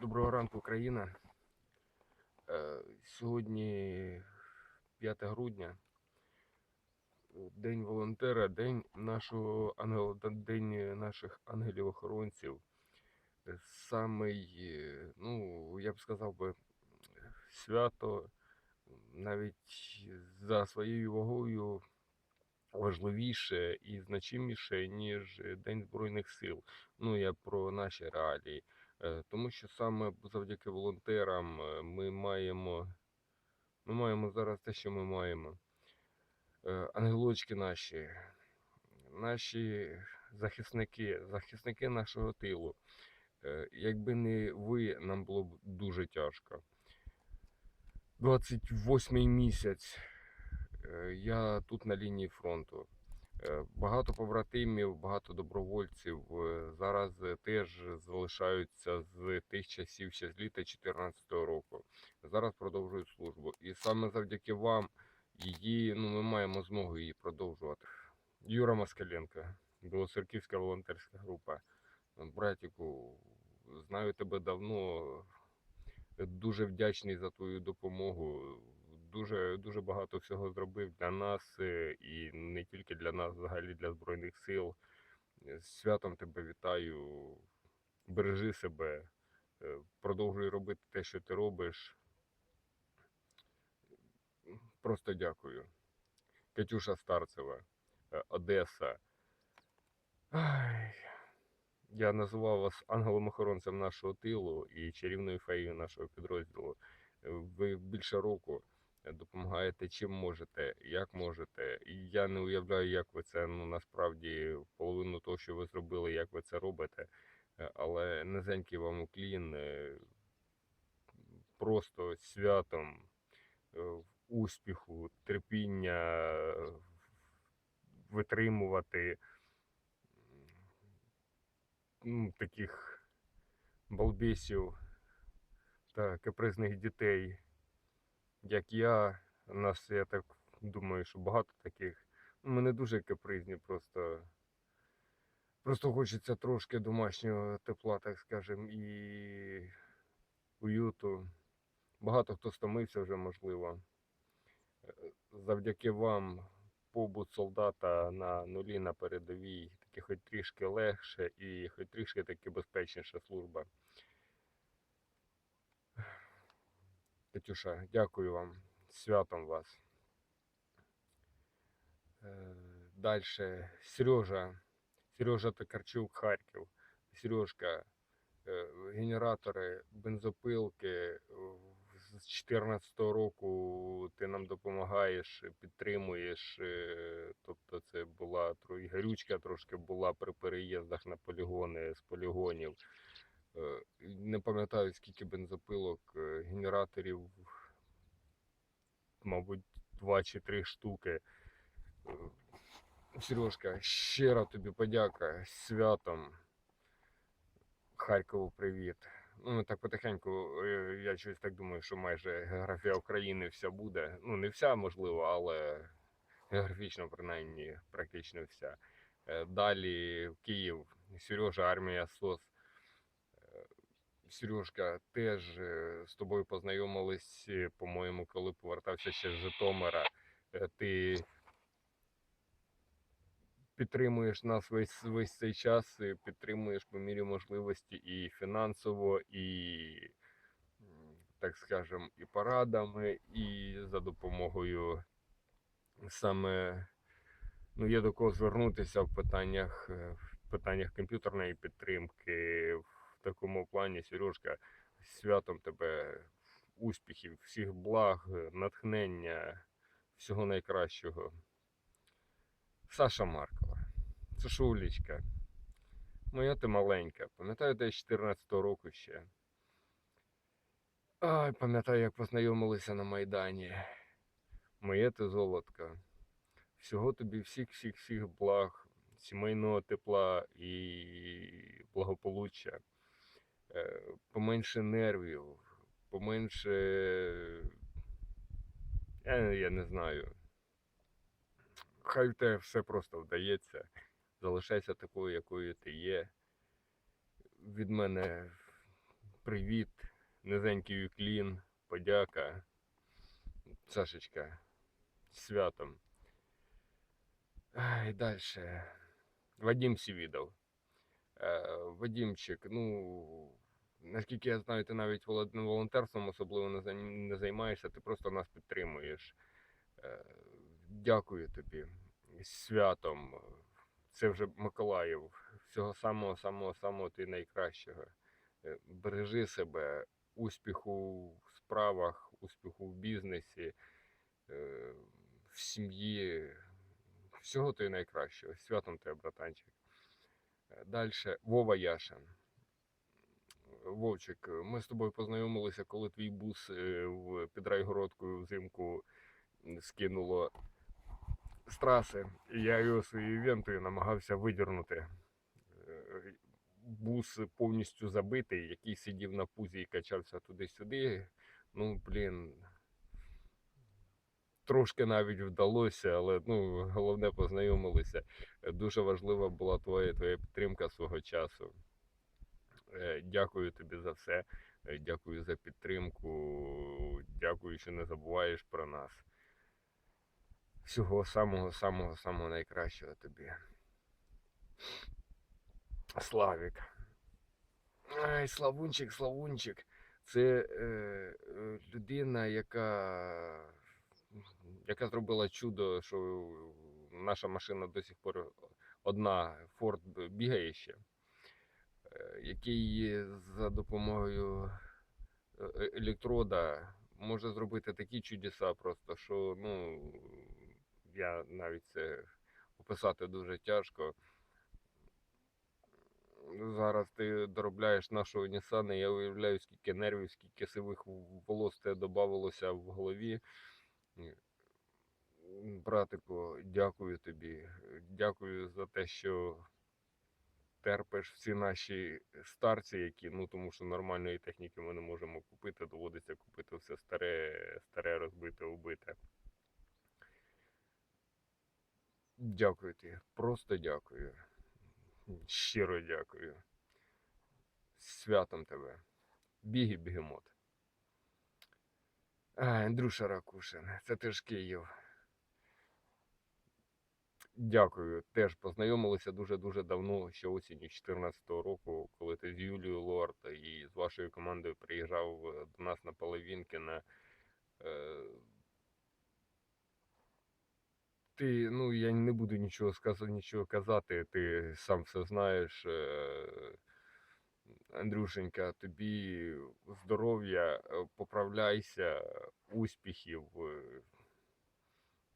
Доброго ранку, Україна. Е, Сьогодні 5 грудня, День волонтера, день нашого ангела, день наших ангелів-охоронців. Самий, ну, я б сказав би, свято, навіть за своєю вагою важливіше і значиміше, ніж День Збройних сил. Ну, я про наші реалії. Е, Тому що саме завдяки волонтерам е, ми маємо, ми маємо зараз те, що ми маємо. Е, Ангелочки наші, наші захисники, захисники нашого тилу. Якби не ви, нам було б дуже тяжко. 28-й місяць. Я тут на лінії фронту. Е, Багато побратимів, багато добровольців е, зараз е, теж залишаються з тих часів, ще з літа 2014 року. Зараз продовжують службу. І саме завдяки вам її, ну, ми маємо змогу її продовжувати. Юра Москаленко, Білоцерківська волонтерська група. Братіку, знаю тебе давно. Дуже вдячний за твою допомогу. Дуже дуже багато всього зробив для нас е, і не тільки для нас, взагалі для Збройних сил. Е, З святом тебе вітаю. Бережи себе, е, продовжуй робити те, що ти робиш. Просто дякую. Катюша Старцева, Одеса. Я називав вас ангелом-охоронцем нашого тилу і чарівною феєю нашого підрозділу. Ви більше року допомагаєте чим можете, як можете. І я не уявляю, як ви це ну насправді половину того, що ви зробили, як ви це робите. Е, Але низенький вам уклін, е, просто святом, е, успіху, терпіння, витримувати ну, таких балбесів та капризних дітей, як я. У нас, я так думаю, що багато таких. Ми не дуже капризні, просто. Просто хочеться трошки домашнього тепла, так скажем, і уюту. Багато хто стомився вже, можливо. Е, Завдяки вам побут солдата на нулі на передовій таки хоч трішки легше і хоч трішки таки безпечніша служба. Катюша, дякую вам. Святом вас. Далі. Сережа. Сережа Токарчук, Харків. Сережка, е, генератори, бензопилки. е, З 2014 року ти нам допомагаєш, підтримуєш. е, Тобто це була і гарючка трошки була при переїздах на полігони з полігонів. Е, Не пам'ятаю, скільки бензопилок, е, генераторів, мабуть, два чи три штуки. Е, Сережка, щиро тобі подяка святом. Харкову привіт. Ну, так потихеньку, я щось так думаю, що майже географія України вся буде. Ну, не вся, можливо, але географічно, принаймні, практично вся. Далі Київ, Сережа, армія СОС. Сережка, теж е, з тобою познайомились, е, по-моєму, коли повертався ще з Житомира. Е, Ти підтримуєш нас весь, весь цей час, підтримуєш по мірі можливості і фінансово, і, так скажем, і порадами, і за допомогою саме ну, є до кого звернутися в питаннях, в питаннях комп'ютерної підтримки. В такому плані, Сережка, святом тебе, успіхів, всіх благ, натхнення, всього найкращого. Саша Маркова. Сашулечка. Моя ти маленька. Пам'ятаю десь 14-го року ще. Ай, пам'ятаю, як познайомилися на Майдані. Моє ти золотко. Всього тобі всіх, всіх, всіх благ, сімейного тепла і благополуччя. Е, Поменше нервів, поменше. Я, я не знаю. Хай в тебе все просто вдається. Залишайся такою, якою ти є. Від мене привіт, низенький уклін, подяка. Сашечка, святом. Ай, далі. Вадим Сівідов. Е, Вадімчик, ну, наскільки я знаю, ти навіть волонтерством особливо не займаєшся, ти просто нас підтримуєш. Е, Дякую тобі. Святом. Це вже Миколаїв. Всього самого, самого, самого ти найкращого. Е, Бережи себе, успіху в справах, успіху в бізнесі, е, в сім'ї. Всього ти найкращого. Святом тебе, братанчик. Далі Вова Яшин. Вовчик, ми з тобою познайомилися, коли твій бус е, в Підрайгородку взимку скинуло з траси. І я його своєю вентою намагався видірнути. Е, Бус повністю забитий, який сидів на пузі і качався туди-сюди. Ну, блін. Трошки навіть вдалося, але ну, головне познайомилися. Дуже важлива була твоя, твоя підтримка свого часу. Е, Дякую тобі за все. Е, Дякую за підтримку. Дякую, що не забуваєш про нас. Всього самого, самого, самого найкращого тобі. Славік. Ай, Славунчик, Славунчик. Це е, е, людина, яка, яка зробила чудо, що наша машина до сих пор одна Ford бігає ще, який за допомогою е, е, електрода може зробити такі чудеса просто, що ну, я навіть це описати дуже тяжко. Зараз ти доробляєш нашого Нісана, я уявляю, скільки нервів, скільки сивих волос тебе додавалося в голові. Братику, дякую тобі. Дякую за те, що терпиш всі наші старці, які, ну тому що нормальної техніки ми не можемо купити, доводиться купити все старе, старе, розбите, убите. Дякую тобі, просто дякую. Щиро дякую. Святом тебе. Біги, бігемот. Андрюша Ракушин, це теж Київ. Дякую. Теж познайомилися дуже-дуже давно, ще осінню 2014 року, коли ти з Юлією Лорд і з вашою командою приїжджав е, до нас на Половинки на. Е, ти, ну я не буду нічого сказати, нічого казати, ти сам все знаєш. Е, Андрюшенька, тобі здоров'я, поправляйся, успіхів.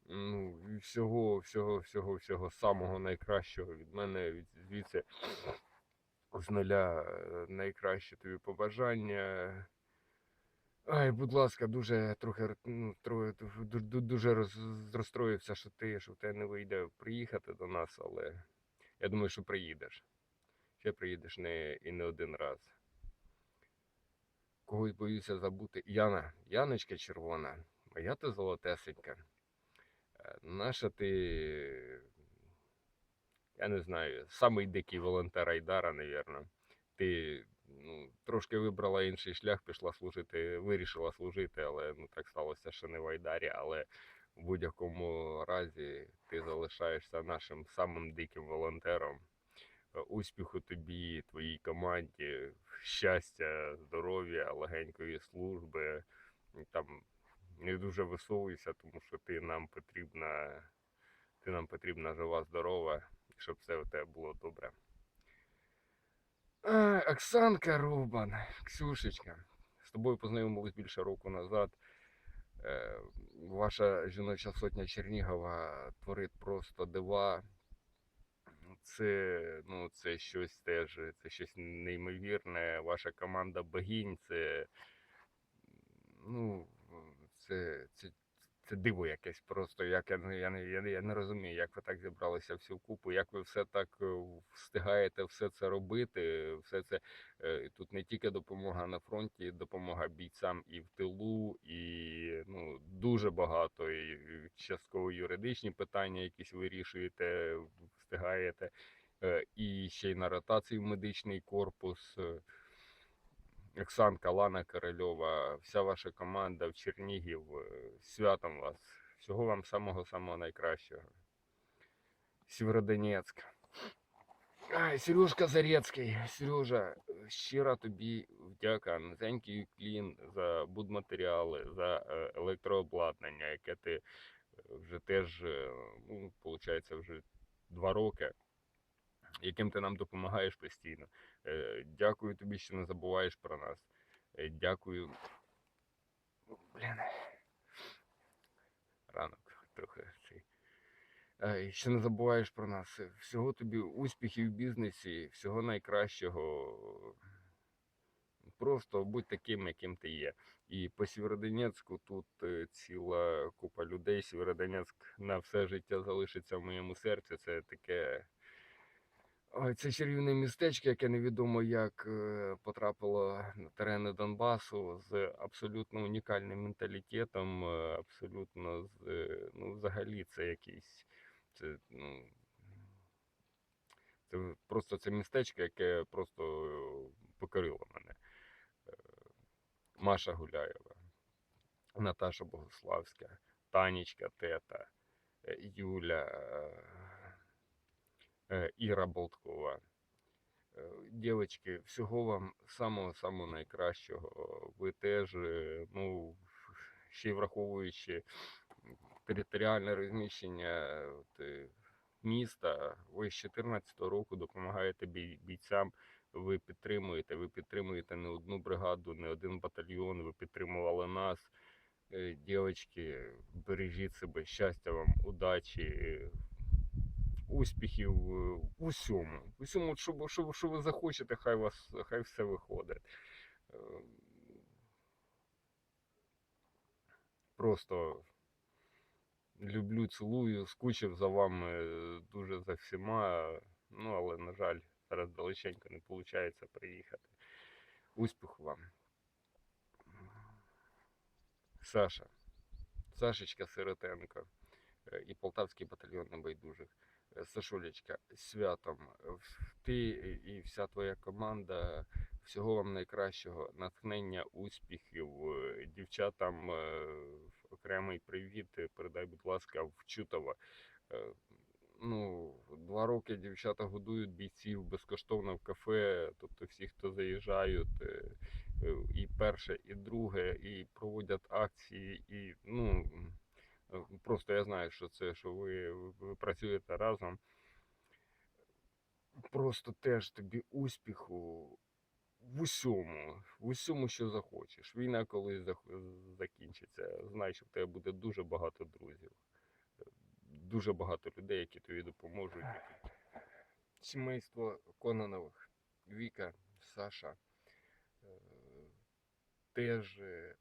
Ну, всього, всього, всього, всього самого найкращого від мене, від звідси з нуля е, найкраще тобі побажання. Ай, будь ласка, дуже трохи ну, трохи, ду- ду- дуже роз- розстроївся, що ти, що в тебе не вийде приїхати до нас, але я думаю, що приїдеш. Ще приїдеш не і не один раз. Когось боюся забути. Яна, Яночка червона, моя ти золотесенька. Е, Наша ти, я не знаю, самий дикий волонтер Айдара, навірно. Ти ну, трошки вибрала інший шлях, пішла служити, вирішила служити, але ну так сталося, що не в Айдарі. Але в будь-якому разі ти залишаєшся нашим самим диким волонтером. Е, Успіху тобі, твоїй команді, щастя, здоров'я, легенької служби. Там не дуже висовуйся, тому що ти нам потрібна, ти нам потрібна жива, здорова, щоб все у тебе було добре. Оксанка Рубан, Ксюшечка, з тобою познайомились більше року назад. Е, Ваша жіноча сотня Чернігова творить просто дива. Це, ну, це щось теж, це щось неймовірне. Ваша команда богінь, це, ну, це, це, це диво якесь просто. Як я, я, я, я не розумію, як ви так зібралися всі вкупу, як ви все так е, встигаєте все це робити. Все це е, тут не тільки допомога на фронті, допомога бійцям і в тилу, і ну, дуже багато. І частково юридичні питання, якісь вирішуєте, встигаєте. Е, І ще й на ротацію в медичний корпус. Оксанка, Лана Корольова, вся ваша команда в Чернігів. е, Святом вас. Всього вам самого-самого найкращого. Сєвєродонецьк. Сережка Зарецький. Сережа, щира тобі вдяка. Низенький уклін за будматеріали, за е, електрообладнання, яке ти е, вже теж, ну, виходить, вже два роки, яким ти нам допомагаєш постійно. Е, Дякую тобі, що не забуваєш про нас. Е, Дякую. Блін. Ранок трохи цей. Е, Що не забуваєш про нас. Всього тобі успіхів в бізнесі, всього найкращого. Просто будь таким, яким ти є. І по Сєвєродонецьку тут ціла купа людей. Сєвєродонецьк на все життя залишиться в моєму серці. Це таке. Це чарівне містечко, яке невідомо як е, потрапило на терени Донбасу з абсолютно унікальним менталітетом, е, абсолютно з е, ну, взагалі це якийсь. Це, ну, це просто це містечко, яке просто покорило мене. Маша Гуляєва, Наташа Богославська, Танечка Тета, Юля, Іра Болткова. Е, Дівчатки, всього вам самого-самого найкращого. Ви теж, ну, ще й враховуючи територіальне розміщення е, міста, ви з 2014 року допомагаєте бій- бійцям. Ви підтримуєте, ви підтримуєте не одну бригаду, не один батальйон, ви підтримували нас. Е, Дівчатки, бережіть себе, щастя вам, удачі, успіхів е, в усьому. В усьому, що, що, що ви захочете, хай вас хай все виходить. Е, Просто люблю, цілую, скучив за вами е, дуже за всіма. Ну, але, на жаль, зараз далеченько не виходить приїхати. Успіху вам. Саша. Сашечка Сиротенко і Полтавський батальйон небайдужих. Е, Сашулечка, святом. Е, Ти і вся твоя команда. Всього вам найкращого, натхнення, успіхів. Е, Дівчатам е, окремий привіт. е, Передай, будь ласка, в Чутово. Ну, два роки дівчата годують бійців безкоштовно в кафе. Тобто всі, хто заїжджають, і перше, і друге, і проводять акції, і ну просто я знаю, що це, що ви, ви працюєте разом. Просто теж тобі успіху в усьому, в усьому, що захочеш. Війна колись закінчиться. Знай, що в тебе буде дуже багато друзів, дуже багато людей, які тобі допоможуть. Сімейство Кононових, Віка, Саша. е, Теж е,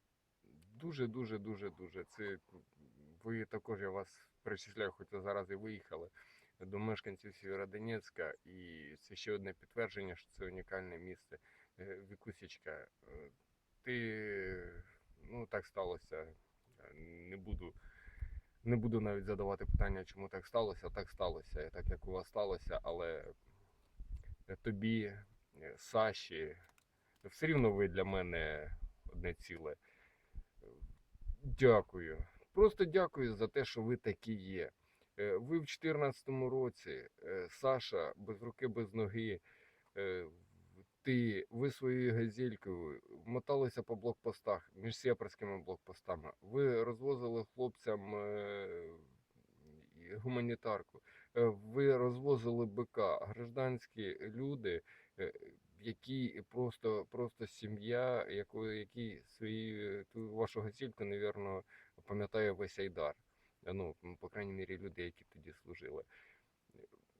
дуже, дуже, дуже, дуже. Це ви також я вас причисляю, хоч ви зараз і виїхали до мешканців Сєвєродонецька, і це ще одне підтвердження, що це унікальне місце. Е, Вікусічка, е, ти ну так сталося. Не буду, не буду навіть задавати питання, чому так сталося. Так сталося, так як у вас сталося, але тобі, е, Саші, все рівно ви для мене одне ціле. Дякую. Просто дякую за те, що ви такі є. Е, Ви в 2014 році, е, Саша, без руки, без ноги, е, ти, ви своєю газелькою моталися по блокпостах між сепарськими блокпостами. Ви розвозили хлопцям гуманітарку. Ви розвозили БК, гражданські люди, які просто, просто сім'я, які свої ту вашу газельку, навірно, пам'ятає весь Айдар. Е, Ну, по крайній мірі, люди, які тоді служили.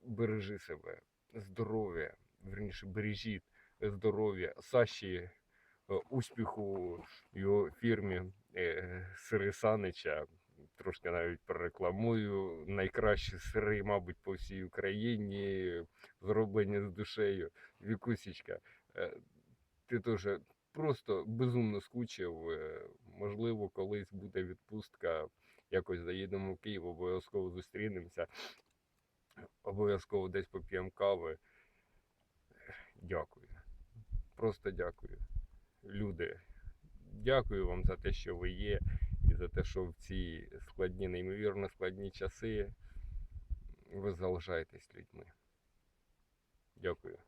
Бережи себе, здоров'я, верніше, бережіть здоров'я, Саші, е, успіху його фірмі е, Сири Санича. Трошки навіть прорекламую. Найкращі сири, мабуть, по всій Україні, зроблені з душею. Вікусічка, е, ти теж просто безумно скучив. е, Можливо, колись буде відпустка. Якось заїдемо в Київ, обов'язково зустрінемося. Обов'язково десь поп'ємо кави. Дякую. Просто дякую. люди. Дякую вам за те, що ви є, за те, що в ці складні, неймовірно складні часи ви залишаєтесь людьми. Дякую.